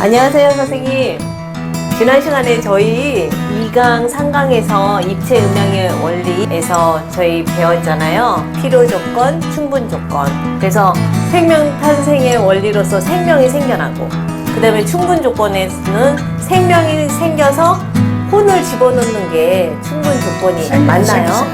안녕하세요, 선생님. 지난 시간에 저희 2강, 3강에서 입체 음양의 원리에서 저희 배웠잖아요. 필요 조건, 충분 조건. 그래서 생명 탄생의 원리로서 생명이 생겨나고, 그 다음에 충분 조건에서는 생명이 생겨서 혼을 집어넣는 게 충분 조건이 생명이 맞나요? 생겨서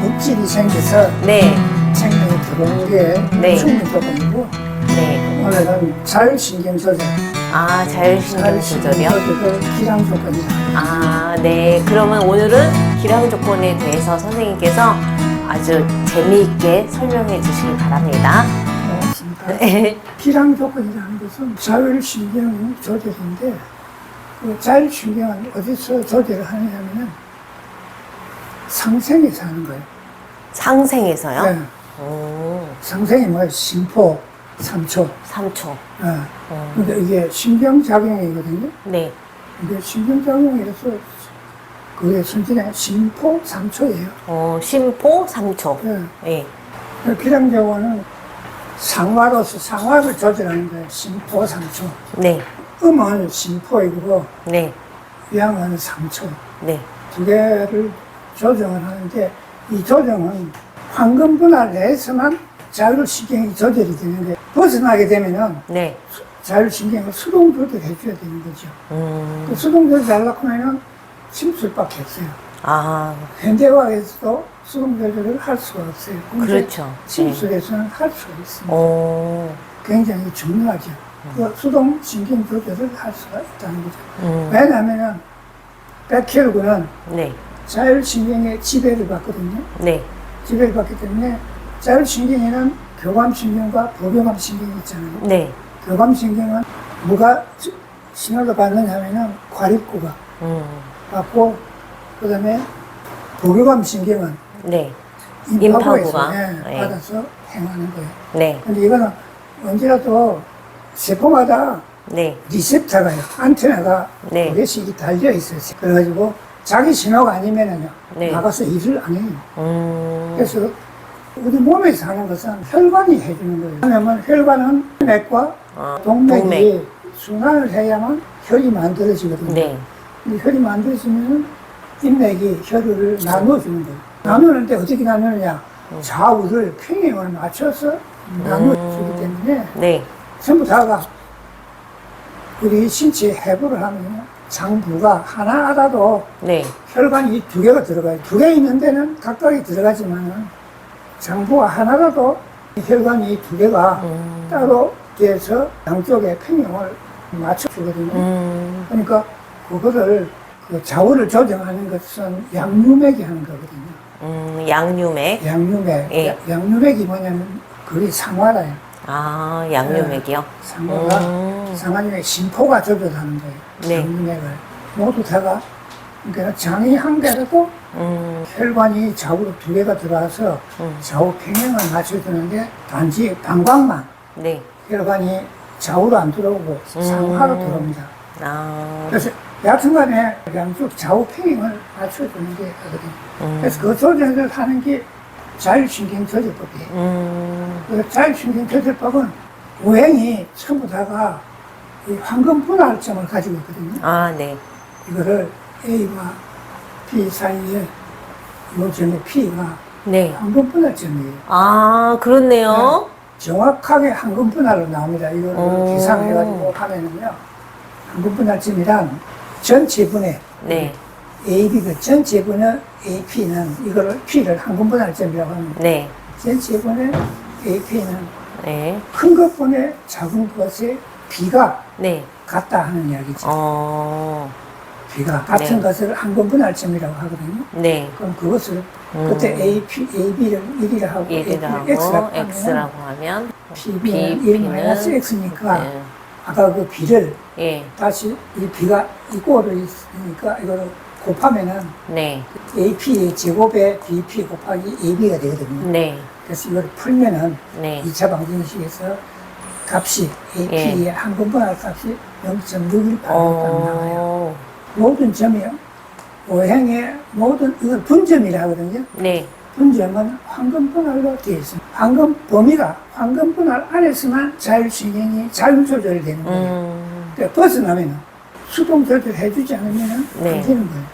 물질이 생겨서 네, 생명이 들어오는 게 네. 충분 조건이고 네. 오늘은 자율신경 조절, 아, 자율신경 조절이요? 조절을 기량 조건이다. 아, 네. 그러면 오늘은 기량 조건에 대해서 선생님께서 아주 재미있게 설명해 주시기 바랍니다. 고맙습니다. 네. 기량 조건이라는 것은 자율신경 조절인데 그 자율신경은 어디서 조절을 하느냐면은 상생에서 하는 거예요. 상생에서요? 네. 오, 상생이 뭐예요? 심포, 삼초. 3초. 네. 어, 근데 이게 신경작용이거든요. 네. 이게 신경작용이라서 그게 순진해 심포 3초예요. 어, 심포 3초. 네. 예. 기량적으로는 상화로서 상화를 조절하는 거예요. 심포 3초. 네. 음은 심포이고 네. 양은 3초. 네. 두 개를 조정을 하는데 이 조정은 황금 분할 내에서만 자율신경이 조절이 되는데 벗어나게 되면은 네. 자율신경을 수동 조절해 줘야 되는 거죠. 음, 그 수동 조절하려고 하면 침술밖에 없어요. 아, 현대화에서도 수동 조절을 할 수가 없어요. 그렇죠. 네. 침술에서는 할 수가 있습니다. 오, 굉장히 중요하죠. 그 수동 신경 조절을 할 수가 있다는 거죠. 음, 왜냐하면 백혈구는 네. 자율신경의 지배를 받거든요. 네. 지배를 받기 때문에 자율신경에는 교감신경과 보교감신경이 있잖아요. 네. 교감신경은 뭐가 시- 신호를 받느냐 하면은 과립구가 음, 받고 그 다음에 보교감신경은 네. 임파구에서. 예, 네. 받아서 행하는 거예요. 네. 근데 이거는 언제라도 세포마다 네. 리셉터가요. 안테나가 네. 두 개씩 달려 있어요. 그래가지고 자기 신호가 아니면은요. 네. 나가서 일을 안 해요. 음, 그래서 우리 몸에서 하는 것은 혈관이 해주는 거예요. 왜냐면 혈관은 맥과 어, 동맥이 동맥. 순환을 해야만 혈이 만들어지거든요. 네. 근데 혈이 만들어지면 인맥이 혈을 나눠주는 거예요. 나누는데 어떻게 나누느냐? 좌우를 평행을 맞춰서 나눠주기 때문에 네. 전부 다가 우리 신체 해부를 하면 장부가 하나라도 네. 혈관이 두 개가 들어가요. 두 개 있는 데는 각각이 들어가지만 장부가 하나라도 혈관이 두 개가 음, 따로 돼서 양쪽에 평형을 맞춰주거든요. 음, 그러니까 그거를 그 좌우를 조정하는 것은 양유맥이 하는 거거든요. 음, 양유맥. 양유맥. 예. 야- 양유맥이 뭐냐면 그게 상화라요. 아, 양유맥이요? 상화가 음, 상하님의 심포가 조절하는 거예요. 네. 양유맥을 모두 다가 그러니까 장이 한 개라도 음, 혈관이 좌우로 두 개가 들어와서 음. 좌우 평행을 맞춰주는데 단지 방광만 네. 혈관이 좌우로 안 들어오고 음. 상하로 들어옵니다. 아, 그래서 여하튼간에 양쪽 좌우 평행을 맞춰주는 게 하거든요. 음, 그래서 그 조절을 하는 게 자율신경 조절법이에요. 음, 그 자율신경 조절법은 오행이 전부 다가 이 황금 분할점을 가지고 있거든요. 아, 네. 이거를 A와 B 사이에 이 점의 P가 네. 황금 분할점이에요. 아, 그렇네요. 정확하게 황금 분할로 나옵니다. 이거를 오. 계산해가지고 하면은요. 황금 분할점이란 전체 분의 네. AB가 전체 분의 AP는 이거를 P를 황금 분할점이라고 합니다. 네. 전체 분의 AP는 네. 큰 것분의 작은 것의 B가 네. 같다 하는 이야기죠. 어, B가 같은 네. 것을 황금 분할점이라고 하거든요. 네. 그럼 그것을 음. 그때 AP, AB를 1이라 하고 1이라고 X라고 하고, X라고 하면, PB는 B, 1 마이너스 X니까 네. 아까 그 B를 예. 다시 이 B가 이 꼴을 있으니까 이거를 곱하면은 네. AP의 제곱에 BP 곱하기 AB가 되거든요. 네. 그래서 이걸 풀면은 네. 2차 방정식에서 값이 AP의 한분분할 값이 0.618로 나와요. 어, 모든 점이 오행의 모든 이걸 분점이라 하거든요. 네. 분점은 황금 분할로 되어 있습니다. 황금 범위가 황금 분할 안에서만 자율신경이 자율조절이 되는 거예요. 음, 근데 벗어나면은 수동 조절 해주지 않으면 네. 안 되는 거예요.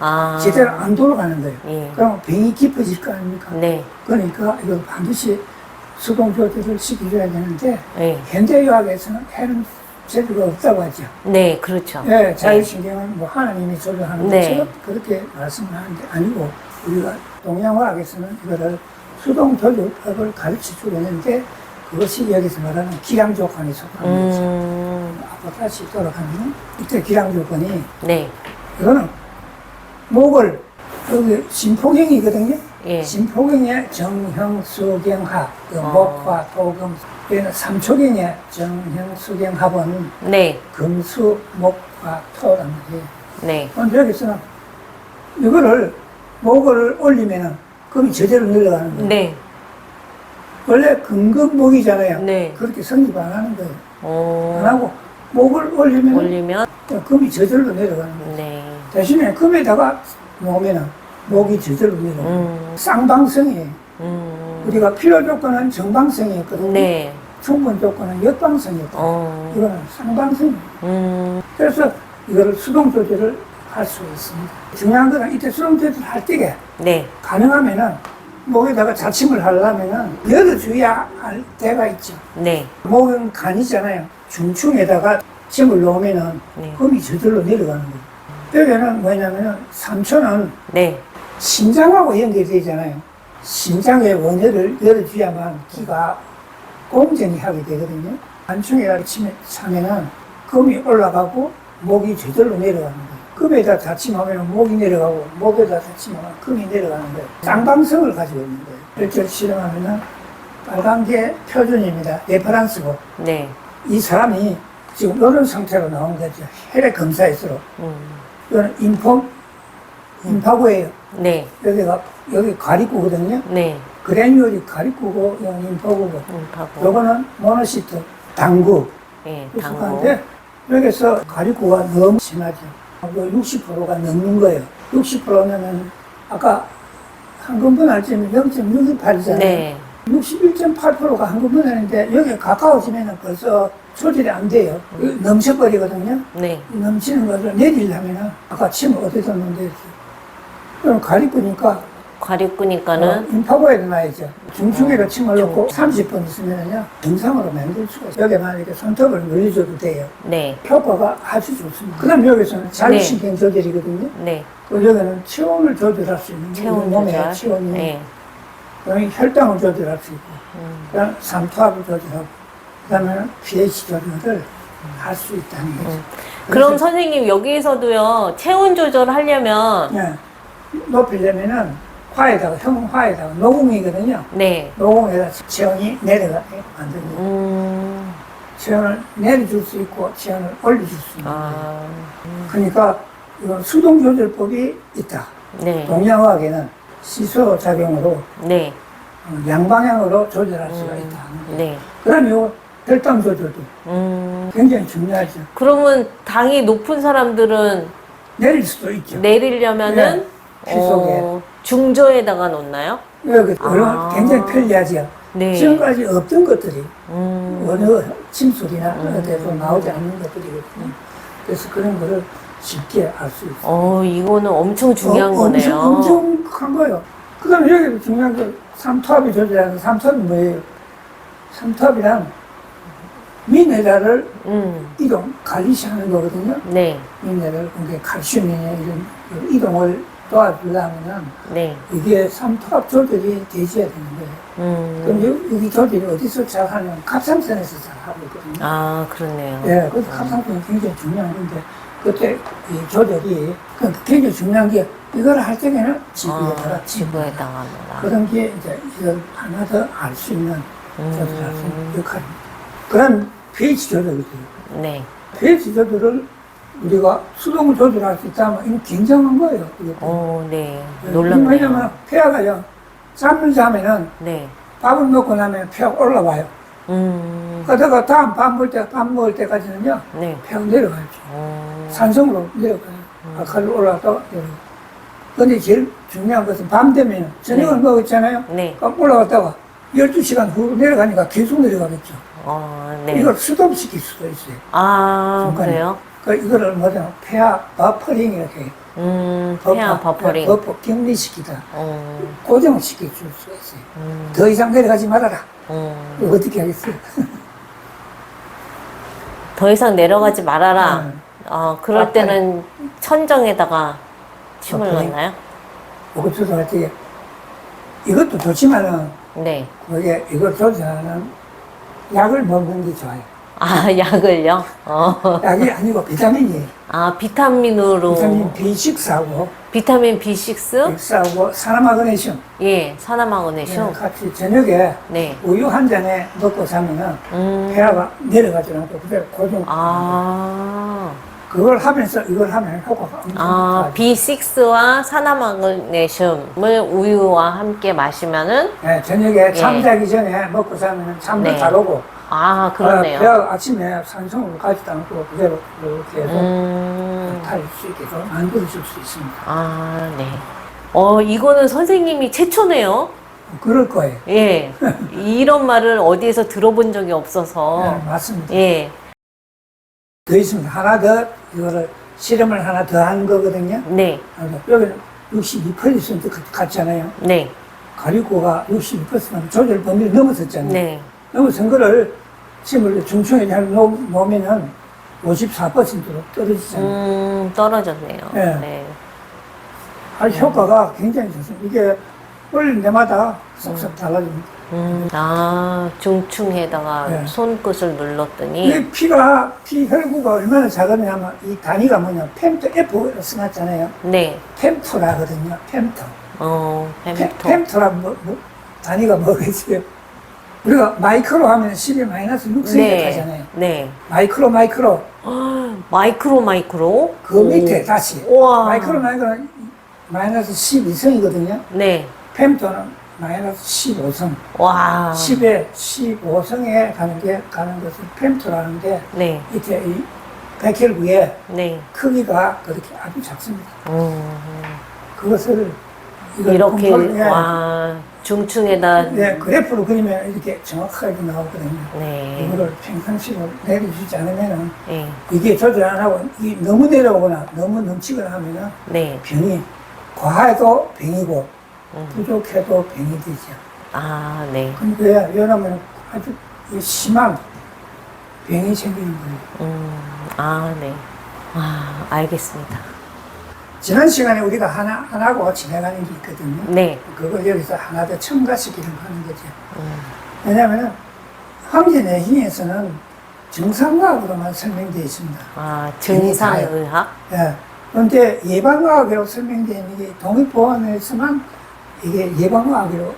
아. 제대로 안 돌아가는 거예요. 예. 그럼 병이 깊어질 거 아닙니까? 네. 그러니까 이걸 반드시 수동 조절을 시켜줘야 되는데 네. 현대의학에서는 해는 제도가 없다고 하죠. 네, 그렇죠. 예, 자율신경은 뭐 하나님이 조절하는 네. 것처럼 그렇게 말씀을 하는데 아니고 우리가 동양화학에서는 이거를 수동 조절법을 가르쳐 주려는데 그것이 여기서 말하는 기량 조건에 속하는 거죠. 음. 앞으로 다시 돌아가면 이때 기량 조건이 네. 이거는 목을 여기 심포경이거든요. 예. 심포경의 정형 수경합, 그 어. 목화 토금, 얘는 삼초경의 정형 수경합은 네. 금수, 목화, 토란 말이에요. 네. 그런데 여기서는 이거를 목을 올리면은 금이 제대로 내려가는 거예요. 네. 원래 금금목이잖아요. 네. 그렇게 성립 안 하는 거예요. 오. 안 하고 목을 올리면 올리면 금이 저절로 내려가는 거예요. 네. 대신에 금에다가 놓으면은 목이 저절로 내려가요. 음. 쌍방성이에요. 음. 우리가 필요 조건은 정방성이었거든요. 네. 충분 조건은 역방성이었거든요. 어. 이거는 쌍방성이에요. 음. 그래서 이거를 수동 조절을 할 수가 있습니다. 중요한 거는 이때 수동 조절 할 때게 네. 가능하면은 목에다가 자침을 하려면은 열어줘야 할 때가 있죠. 네. 목은 간이잖아요. 중충에다가 침을 놓으면은 네. 금이 저절로 내려가는 거예요. 여기는 뭐냐면은 삼초는 네. 신장하고 연결이 되잖아요. 신장의 원혈을 열어줘야만 기가 공정히 하게 되거든요. 안충에다 침에 차면은 금이 올라가고 목이 저절로 내려가는 거예요. 금에다 다침하면 목이 내려가고 목에다 다침하면 금이 내려가는 거예요. 쌍방성을 가지고 있는 거예요. 이렇게 실험하면은 빨간 게 표준입니다. 레퍼런스고 네. 이 사람이 지금 이런 상태로 나온 거죠. 혈액 검사에서 음. 이거는 인포 인파고예요. 네. 여기가 여기 가리구거든요. 네. 그래뉴얼이 가리구고 이건 인파고고 음, 하고. 요거는 모노시트 당구 예. 당고. 부족한데 여기서 가리구가 너무 심하죠. 60%가 넘는 거예요. 60%면 아까 한금분 알지면 0.628이잖아요. 네. 61.8%가 한금분 하는데 여기 가까워지면 벌써 조절이 안 돼요. 넘쳐버리거든요. 네. 이 넘치는 것을 내리려면 아까 침 어디서 넣는데 그럼 가리꾸니까 과립구니까는 어, 인파고에 놔야죠. 중충에다 침을 넣고 30분 있으면요 정상으로 만들 수가 있어요. 여기만 이렇게 손톱을 늘려줘도 돼요. 네. 효과가 아주 좋습니다. 그 다음 여기서는 자율신경 조절이거든요. 네. 여기는 체온을 조절할 수 있는 체온 몸의. 체온이 네. 혈당을 조절할 수 있고 음. 그다음 삼투압을 조절하고 그다음에 pH 조절을 할 수 있다는 거죠. 음. 그럼 선생님 여기에서도요 체온 조절하려면 예, 높이려면은 화에다가 형화에다가 노공이거든요. 네. 노공에다 체온이 내려가게 만듭니다. 음. 체온을 내려줄 수 있고 체온을 올려줄 수 있는 거예요. 아. 그러니까 이건 수동 조절법이 있다. 네. 동양화학에는 시소 작용으로 네. 어, 양방향으로 조절할 수가 음. 거예요. 네. 그다음에 요 혈당 조절도 음. 굉장히 중요하죠. 그러면 당이 높은 사람들은 내릴 수도 있죠. 내리려면은 네. 피 속에. 어, 중저에다가 놓나요? 여기 아. 얼른 굉장히 편리하죠. 네. 지금까지 없던 것들이 음. 어느 침소리나 음. 어디에도 나오지 않는 것들이거든요. 그래서 그런 거를 쉽게 알 수 있어요. 어, 이거는 엄청 중요한 어, 거네요. 엄청, 엄청 큰 거예요. 그 다음에 여기도 중요한 거, 삼투압이 조절하는 삼투압이 뭐예요? 삼투압이란 미네랄을 음. 이동, 관리시하는 거거든요. 네. 미네랄, 그게 칼슘이나 이런 이동을 도와주려면은 네. 이게 삼투압 조절이 되셔야 되는 거예요. 음. 그럼 여- 여기 조절이 어디서 잘 하냐면 갑상선에서 잘 하고 있거든요. 아, 그렇네요. 예, 그래서 갑상선이 굉장히 중요한 건데, 그때 이 조절이 그 굉장히 중요한 게, 이걸 할 때에는 지구에다가 아, 지구에다가. 그런 게 이제 이걸 하나 더 알 수 있는 조절할 수 있는 음. 역할입니다. 그런 pH 조절이 돼요. 네. pH 조절을 우리가 수동을 조절할 수 있다면 이건 굉장한 거예요. 이것도. 어, 네. 예, 놀랍네요. 왜냐면 폐하가요, 잠을 자면은 네. 밥을 먹고 나면 폐가 올라와요. 음. 그러다가 다음 밥 먹을 때, 밥 먹을 때까지는요, 네. 폐가 내려가죠. 어. 산성으로 내려가요. 아칼로 올라갔다가 내려가요. 근데 제일 중요한 것은 밤 되면 저녁을 네. 먹었잖아요. 네. 올라갔다가 12시간 후 내려가니까 계속 내려가겠죠. 어, 네. 이걸 수동시킬 수도 있어요. 아, 중간에. 그래요? 그 이거를 뭐냐 폐하 버퍼링 이렇게 해요. 음, 버퍼, 페어 버퍼링. 버퍼 격리시키다 어, 고정시킬 수가 있어요. 음, 더 이상 내려가지 말아라. 음. 이거 어떻게 하겠어요? 더 이상 내려가지 말아라. 네. 어, 그럴 버퍼링. 때는 천정에다가 침을. 넣나요? 이것도 어떻게 이것도 좋지만은 네. 그게 이걸 조절하는 약을 먹는 게 좋아요. 아, 약을요? 어. 약이 아니고 비타민이에요. 아, 비타민으로. 비타민 B6하고 비타민 B6? B6하고 산화마그네슘 예, 산화마그네슘. 같이 저녁에 네. 우유 한 잔에 먹고 자면은 음. 폐하가 내려가지 않고 그대로 고정. 아. 그걸 하면서 이걸 하면 효과가 엄청 아, 좋아요. B6와 산화마그네슘을 우유와 함께 마시면은 네, 저녁에 잠자기 전에 먹고 자면 잠도 네. 잘 오고 아, 어, 그러네요. 배가 아침에 산성을 가지도 않고 그대로 이렇게 해서 음. 탈 수 있게 해서 만들어줄 수 있습니다. 아, 네. 어, 이거는 선생님이 최초네요. 그럴 거예요. 예. 이런 말을 어디에서 들어본 적이 없어서. 네, 맞습니다. 예. 더 있습니다. 하나 더 이거를 실험을 하나 더한 거거든요. 네. 그러니까 여기는 62% 같잖아요. 네. 가리고가 62% 조절 범위를 넘어섰잖아요. 네. 넘어선 거를 침을 중충에 잘 놓- 놓으면은 54%로 떨어지잖아요. 음, 떨어졌네요. 네. 네. 아, 효과가 굉장히 좋습니다. 이게 올린 데마다 쏙쏙 달라집니다. 음, 아, 중충에다가 네. 손끝을 눌렀더니. 이 피가, 피 혈구가 얼마나 작으냐면 이 단위가 뭐냐, 펜토 F로 써놨잖아요. 네. 펜토라거든요, 펜토. 어, 펜, 펜토. 펜토라 뭐, 뭐, 단위가 뭐겠어요? 우리가 마이크로 하면 10이 마이너스 6cm 네. 하잖아요. 네. 마이크로, 마이크로. 마이크로 마이크로. 그 밑에 오. 다시. 우와. 마이크로, 마이크로는 마이너스 12성이거든요. 네. 펜토는 마이너스 15성. 와. 10에 15성에 가는 게, 가는 것을 펜토라는데, 네. 밑에 이 백혈구의 네. 크기가 그렇게 아주 작습니다. 음, 그것을 이렇게, 와, 중충에다. 네, 그래프로 그리면 이렇게 정확하게 나오거든요. 네. 이거를 평상시로 내려주지 않으면은 네. 이게 조절 안 하고 이 너무 내려오거나 너무 넘치거나 하면은 네. 병이 과해도 병이고 음. 부족해도 병이 되죠. 아, 네. 그러니까 왜냐하면 아주 이 심한 병이 생기는 거예요. 음, 아, 네. 아, 알겠습니다. 지난 시간에 우리가 하나 하나고 진행하는 게 있거든요. 네. 그걸 여기서 하나 더 첨가시키는 거 하는 거죠. 음, 왜냐하면 황제 내신에서는 정상과학으로만 설명되어 있습니다. 아, 증상의학? 예. 그런데 예방과학으로 설명되어 있는 게 독립보안에서만 이게 예방과학으로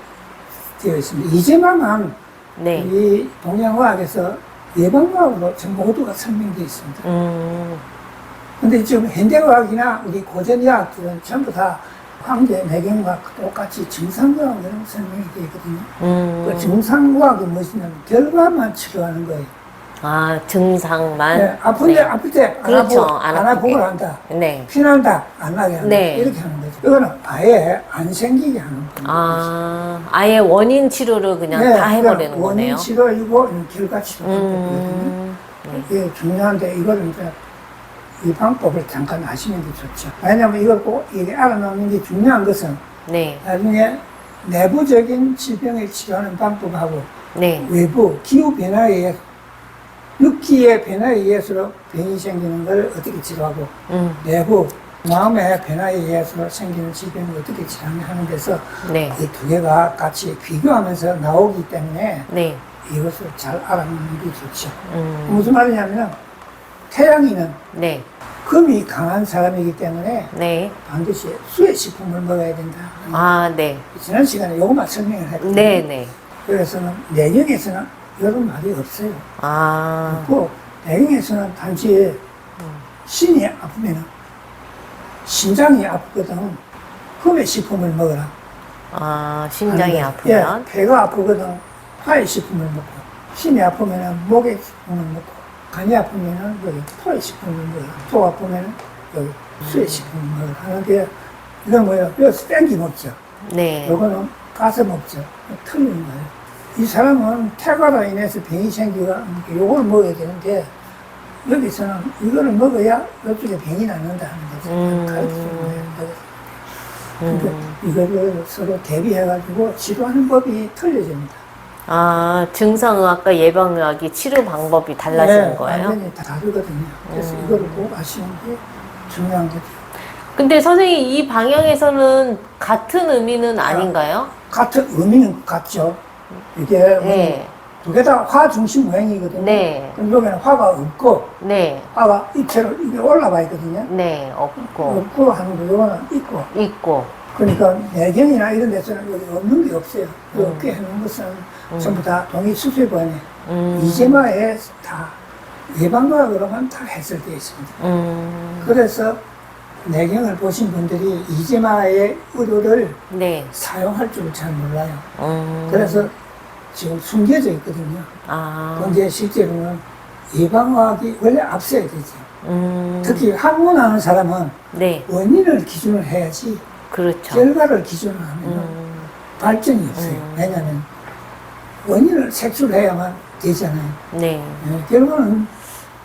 되어 있습니다. 이제만만 네. 이 동양과학에서 예방과학으로 전부 모두가 설명되어 있습니다. 음, 근데 지금 현대과학이나 우리 고전의학들은 전부 다 황제 내경과 똑같이 증상과학으로 설명이 되어 있거든요. 음. 그 증상과학은 무엇이냐면 결과만 치료하는 거예요. 아, 증상만? 네, 아픈데 네. 아플 때 그렇죠. 안 안아보고 아프게. 한다. 네. 피난다. 안 나게 한다. 네. 이렇게 하는 거죠. 이거는 아예 안 생기게 하는 거예요. 아, 아예 원인 치료를 그냥 다 해버리는 거네요. 원인 치료이고 결과 치료거든요. 음, 네. 이게 중요한데 이거를 이제 이 방법을 잠깐 아시는 게 좋죠. 왜냐하면 이걸 꼭 이게 알아놓는 게 중요한 것은 네. 나중에 내부적인 질병을 치료하는 방법하고 네. 외부 기후 변화에 의해 습기의 변화에 의해서 병이 생기는 걸 어떻게 치료하고 음, 내부 마음의 변화에 의해서 생기는 질병을 어떻게 치료하는 데서 네. 이 두 개가 같이 비교하면서 나오기 때문에 네. 이것을 잘 알아놓는 게 좋죠. 음, 무슨 말이냐면 태양이는 네. 금이 강한 사람이기 때문에 네. 반드시 수의 식품을 먹어야 된다. 아, 네. 지난 시간에 요것만 설명을 했거든요. 네, 네. 그래서는 내경에서는 이런 말이 없어요. 아, 없고 내경에서는 단지 신이 아프면 심장이 아프거든 흠의 식품을 먹어라. 아, 아니면, 아프면? 예, 배가 아프거든 파의 식품을 먹고 심이 아프면 목의 식품을 먹고 간이 아프면 여기 토의 식품을 먹어라. 속 아프면 여기 수의 식품을 먹어라. 하는데 이건 뭐예요? 여기서 땡기 먹죠. 네. 요거는 가서 먹죠. 틀린 거예요. 이 사람은 태가로 인해서 병이 생기가 요걸 먹어야 되는데 여기서는 이거를 먹어야 이쪽에 병이 낫는다 하는 거죠. 음. 가르치는 거예요. 음. 그러니까 이거를 서로 대비해가지고 치료하는 법이 틀려집니다. 아, 증상의학과 예방의학이 치료 방법이 달라지는 네, 거예요? 완전히 다 다르거든요. 그래서 음. 이거를 꼭 아시는 게 중요한 거죠. 근데 선생님 이 방향에서는 같은 의미는 아닌가요? 같은 의미는 같죠. 이게 네. 두 개 다 화 중심 모양이거든요. 네. 그럼 여기는 화가 없고 네. 화가 입체로 이게 올라가 있거든요. 네. 없고 없고 하는 거 요거는 있고. 있고. 그러니까 내경이나 이런 데서는 여기 없는 게 없어요. 그 음. 없게 해놓은 것은 음. 전부 다 동의 수술관에 음. 이제마에 다 예방과학으로만 다 해설되어 있습니다. 음. 그래서 내경을 보신 분들이 이제마의 의료를 네. 사용할 줄 잘 몰라요. 음. 그래서 지금 숨겨져 있거든요. 아. 그런데 실제로는 예방과학이 원래 앞서야 되죠. 음. 특히 학문하는 사람은 네. 원인을 기준으로 해야지 그렇죠. 결과를 기준으로 하면 음. 발전이 없어요. 음. 왜냐하면 원인을 색출해야만 되잖아요. 네. 예, 결과는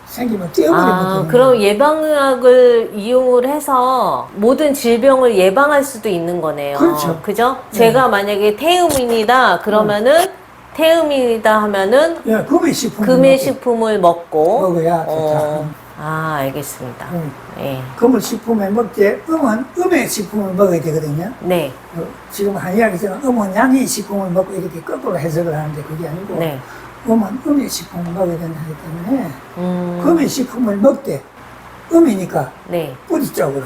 생기면 떼어버리면 아, 그럼. 예방의학을 이용을 해서 모든 질병을 예방할 수도 있는 거네요. 그렇죠. 그죠? 네. 제가 만약에 태음인이다 그러면은 태음인이다 하면은 예, 금의 식품 금의 식품을 먹고 먹어야 좋다. 어, 아, 알겠습니다. 음, 예. 금을 식품에 먹되 음은 음의 식품을 먹어야 되거든요. 네. 어, 지금 한의학에서는 음은 양의 식품을 먹고 이렇게 거꾸로 해석을 하는데 그게 아니고 네. 음은 음의 식품을 먹어야 된다 하기 때문에 음. 금의 식품을 먹되 음이니까 네. 뿌리 쪽으로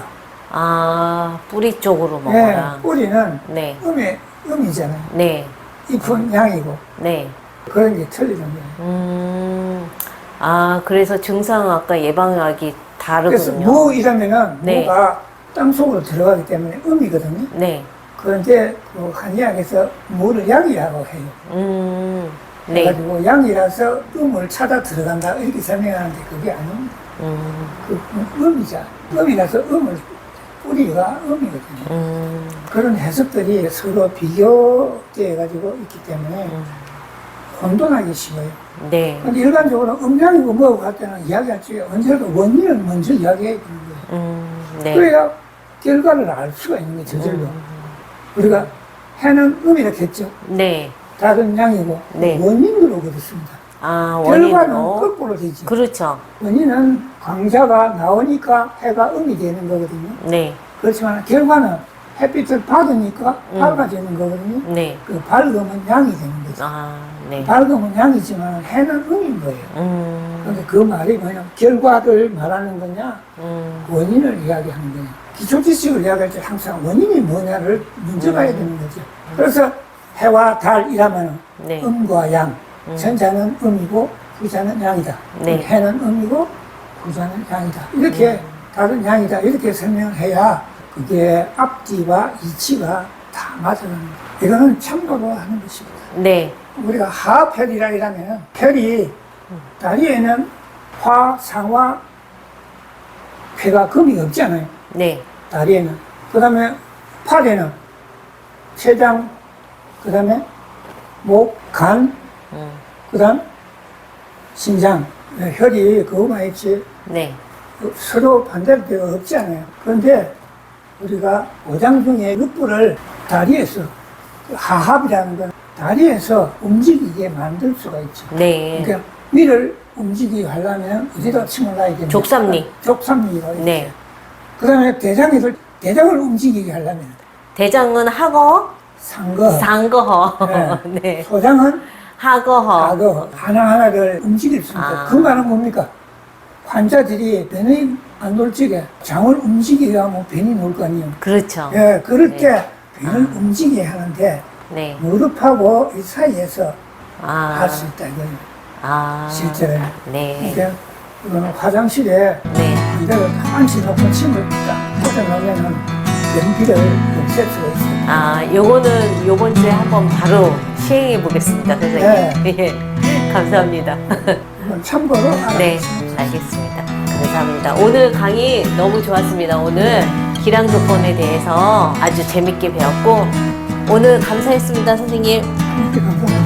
아, 뿌리 쪽으로 예, 먹어라. 뿌리는 네. 음의 음이잖아요. 네. 잎은 양이고 네. 그런 게 틀리는 거예요. 음. 아, 그래서 증상의학과 예방의학이 그래서 다르군요. 무 이러면은 네. 무가 땅 속으로 들어가기 때문에 음이거든요. 네. 그런데 그 한의학에서 무를 양이라고 해요. 음. 네. 그래가지고 양이라서 음을 찾아 들어간다 이렇게 설명하는데 그게 아닙니다. 음. 그 음이자 음이라서 음을 뿌리가 음이거든요. 음. 그런 해석들이 서로 비교돼 가지고 있기 때문에 음. 혼돈하기 쉬워요. 네. 근데 일반적으로 음양이고 뭐고 할 때는 이야기할 적에 언제라도 원인을 먼저 이야기해야 되는 거예요. 음. 네. 그래야 결과를 알 수가 있는 거예요, 저절로. 음. 우리가 해는 음이라고 했죠. 네. 다른 양이고 네. 원인으로 그렇습니다. 아, 결과는 원인으로. 거꾸로 되지. 그렇죠. 원인은 광자가 나오니까 해가 음이 되는 거거든요. 네. 그렇지만 결과는 햇빛을 받으니까 음. 밝아지는 거거든요. 네. 그 밝으면 양이 되는 거죠. 아, 네. 밝으면 양이지만 해는 음인 거예요. 음. 그런데 그 말이 뭐냐 결과를 말하는 거냐 음. 원인을 이야기하는 거냐 기초 지식을 이야기할 때 항상 원인이 뭐냐를 먼저 음. 봐야 되는 거죠. 그래서 해와 달이라면 네. 음과 양 음. 전자는 음이고 후자는 양이다. 네. 해는 음이고 후자는 양이다. 이렇게 음. 다른 양이다. 이렇게 설명해야 그게 앞뒤와 이치가 다 맞아가는 거예요. 이거는 참고로 하는 것입니다. 네. 우리가 하펠이라 이러면 펠이 다리에는 화, 상화, 폐가 금이 없잖아요. 네. 다리에는. 그 다음에 팔에는 췌장, 그 다음에 목, 간, 음. 그 다음 심장, 네, 혈이 그거만 있지 네. 그 서로 반대할 데가 없잖아요. 그런데 우리가 오장 중에 육부를 다리에서 그 하합이라는 건 다리에서 움직이게 만들 수가 있죠. 네. 그러니까 위를 움직이게 하려면 어디다 침을 놔야 됩니까? 족삼리. 족삼리가 있죠. 네. 그 다음에 대장에서 대장을 움직이게 하려면 대장은 하거, 상거, 상거허. 네. 네. 소장은 하거허. 악어 하나하나를 있다. 아. 그 말은 뭡니까? 환자들이 변이 안돌 적에 장을 움직여야 뭐 변이 놀 거 아니에요. 그렇죠. 예, 그럴 네. 때 변을 아. 움직여야 하는데 네. 무릎하고 이 사이에서 아. 할 수 있다 이거예요. 아. 실제로. 네. 그러니까 이거는 화장실에 네. 이대로 앉혀놓고 침을 딱 꽂아놓으면은 변비를 없앨 수가. 아, 요거는 요번 주에 한번 바로 시행해 보겠습니다, 선생님. 네. 예. 감사합니다. 참고로. 네, 알겠습니다. 감사합니다. 오늘 강의 너무 좋았습니다. 오늘 기량 조건에 대해서 아주 재밌게 배웠고 오늘 감사했습니다, 선생님. 이렇게 감사합니다.